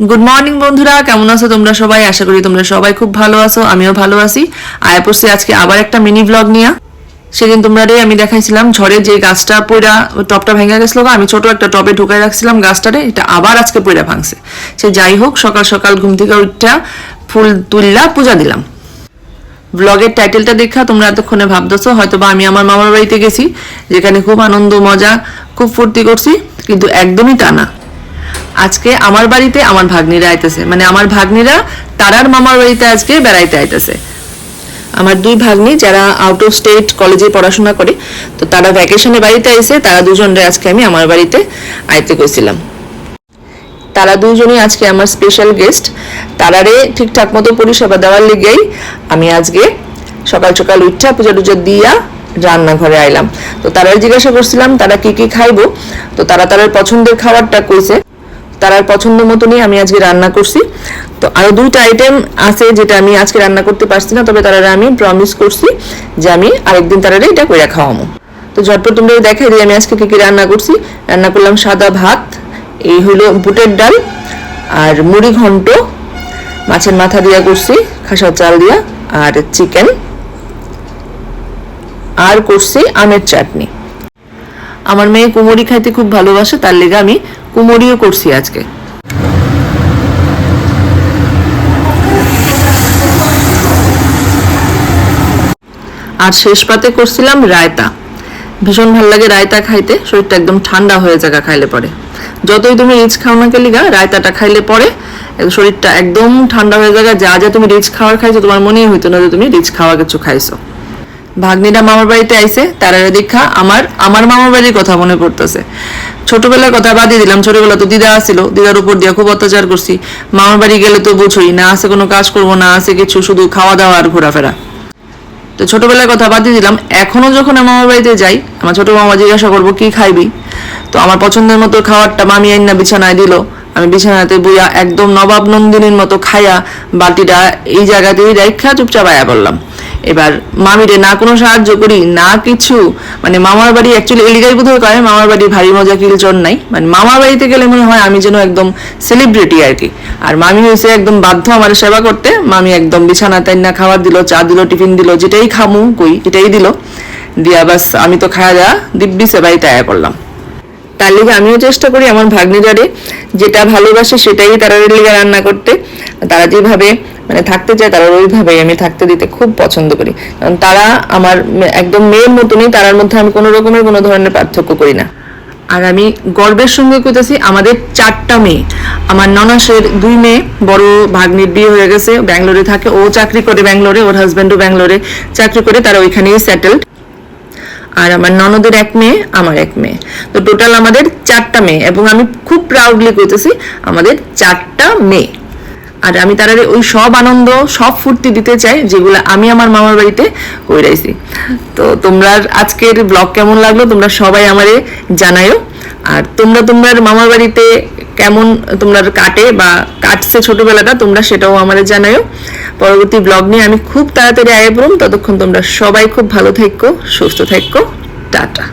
Good morning বন্ধুরা। কেমন আছো তোমরা সবাই? আশা করি তোমরা সবাই খুব ভালো আছো, আমিও ভালো আছি। আয়া পড়ছি আজকে আবার একটা মিনি ব্লগ নিয়ে। সেদিন তোমরা রে আমি দেখাইছিলাম ঝড়ে যে গাছটা পইরা টপটা ভেঙে গেছিল আমি ছোট একটা টবে ঢুকাই রাখছিলাম গাছটারে, এটা আবার আজকে পইরা ভাঙছে। সে যাই হোক, সকাল সকাল ঘুম থেকে উঠটা ফুল তুললা, পূজা দিলাম। ব্লগের টাইটেলটা দেখা, তোমরা এতক্ষণে ভাবতেছো হয়তো বা আমি আমার মামার বাড়িতে গেছি, যেখানে খুব আনন্দ, মজা, খুব ফুর্তি করছি, কিন্তু একদমই তা না। আজকে আমার বাড়িতে আমার ভাগ্নিরা আইতেছে। মানে আমার ভাগ্নিরা তারার মামার বাড়িতে আজকে বেড়াইতে আইতেছে। আমার দুই ভাগ্নি যারা আউট অফ স্টেট কলেজে পড়াশোনা করে, তো তারা ভ্যাকেশনে বাড়িতে আইছে, তারা দুজনরে আজকে আমি আমার বাড়িতে আইতে কইছিলাম। তারা দুজনই আজকে আমার স্পেশাল গেস্ট তারারে ঠিকঠাক মতো পরিষেবা দেওয়ার লিগেই আমি আজকে সকাল সকাল উঠা পূজা টুজা দিয়া রান্নাঘরে আইলাম। তো তারা জিজ্ঞাসা করছিলাম, তারা কি কি খাইবো? তো তারা তাদের পছন্দের খাবারটা কইছে। তারার পছন্দ মতনই আমি আজকে রান্না করছি। তো আরও দুইটা আইটেম আছে যেটা আমি আজকে রান্না করতে পারছি না, তবে তারা আমি প্রমিস করছি যে আমি আরেকদিন তারা এটা কইরা খাওয়ামো। তো ঝটপট তোমরা দেখাই দিই আমি আজকে কি কি রান্না করছি। রান্না করলাম সাদা ভাত, এই হলো বুটের ডাল আর মুড়ি ঘন্ট, মাছের মাথা দিয়া করছি খাসার চাল দিয়া, আর চিকেন আর করছি আমের চাটনি। আমার মেয়ে কুমড়ি খাইতে খুব ভালোবাসে, তার লেগে আমি কুমড়িও করছি আজকে। আর শেষ পাতে করছিলাম রায়তা। ভীষণ ভালো লাগে রায়তা খাইতে, শরীরটা একদম ঠান্ডা হয়ে জায়গা খাইলে পরে। যতই তুমি রিচ খাও না কেলিগা রায়তাটা খাইলে পরে শরীরটা একদম ঠান্ডা হয়ে জায়গা, যা যা তুমি রিচ খাওয়ার খাইছো, তোমার মনেই হইতো না যে তুমি রিচ খাওয়া কিছু খাইছো। ভাগ্নিরা মামার বাড়িতে আইছে তারা দেখা আমার আমার মামার বাড়ির কথা মনে পড়তেছে। ছোটবেলার কথা বাদই দিলাম, ছোটবেলা তো দিদা আসছিল দিদার উপর দিয়ে খুব অত্যাচার করছি। মামার বাড়ি গেলে তো বুঝোই, না আছে কোনো কাজ করব, না আছে কিছু, শুধু খাওয়া দাওয়া আর ঘোরাফেরা। তো ছোটবেলার কথা বাদ দিয়ে দিলাম, এখনও যখন আমার মামার বাড়িতে যাই, আমার ছোট মামা জিজ্ঞাসা করব, কি খাইবি? তো আমার পছন্দের মতো খাবারটা মামি আইনা বিছানায় দিল। আমি বিছানাতে বইয়া একদম নবাব নন্দিনীর মতো খাইয়া বাটিটা এই জায়গাতেই রেখা চুপচাপ আয়া বললাম এবার মামিরে না কোনো সাহায্য করি, না কিছু মানে মামার বাড়ি অ্যাকচুয়ালি এলিগাই বোধহয় করে মামার বাড়ি ভারী মজা কিলচর নাই। মানে মামার বাড়িতে গেলে মনে হয় আমি যেন একদম সেলিব্রিটি আর কি। আর মামি হয়েছে একদম বাধ্য আমার সেবা করতে। মামি একদম বিছানা তাইনা খাবার দিল, চা দিল, টিফিন দিল, যেটাই খামু, কই, এটাই দিল। দিয়া বাস, আমি তো খাওয়া দাওয়া দিব্যি সেবাইতে আয়া করলাম। তার লিগে আমিও চেষ্টা করি আমার ভাগ্নিদারে যেটা ভালোবাসে সেটাই তারা লিগে রান্না করতে। তারা যেভাবে মানে থাকতে চায় তারা ওইভাবেই আমি থাকতে দিতে খুব পছন্দ করি। কারণ তারা আমার একদম মেয়ের মতনই তারার মধ্যে আমি কোনো রকমের কোনো ধরনের পার্থক্য করি না। আর আমি গর্বের সঙ্গে কইতেছি, আমাদের চারটা মেয়ে। আমার ননাসের দুই মেয়ে, বড় ভাগ্নির বিয়ে হয়ে গেছে, ব্যাঙ্গালোরে থাকে। ও চাকরি করে ব্যাঙ্গালোরে, ওর হাজব্যান্ডও ব্যাঙ্গালোরে। চাকরি করে তারা ওইখানেই সেটেলড আর আমার ননদের এক মেয়ে, আমার এক মেয়ে। তো টোটাল আমাদের চারটা মেয়ে এবং আমি খুব প্রাউডলি করতেছি আমাদের চারটা মেয়ে। আর আমি তারা ওই সব আনন্দ, সব ফুর্তি দিতে চাই যেগুলো আমি আমার মামার বাড়িতে কইরাইছি। তো তোমরা আজকের ব্লগ কেমন লাগল তোমরা সবাই আমারে জানায়ও আর তোমরা তোমার মামার বাড়িতে কেমন তোমরা কাটে বা কাটছে ছোটবেলাটা, তোমরা সেটাও আমাদের জানায়ও পরবর্তী ব্লগ নিয়ে আমি খুব তাড়াতাড়ি আগে পড়ুম ততক্ষণ তোমরা সবাই খুব ভালো থাকো, সুস্থ থাকো, টাটা।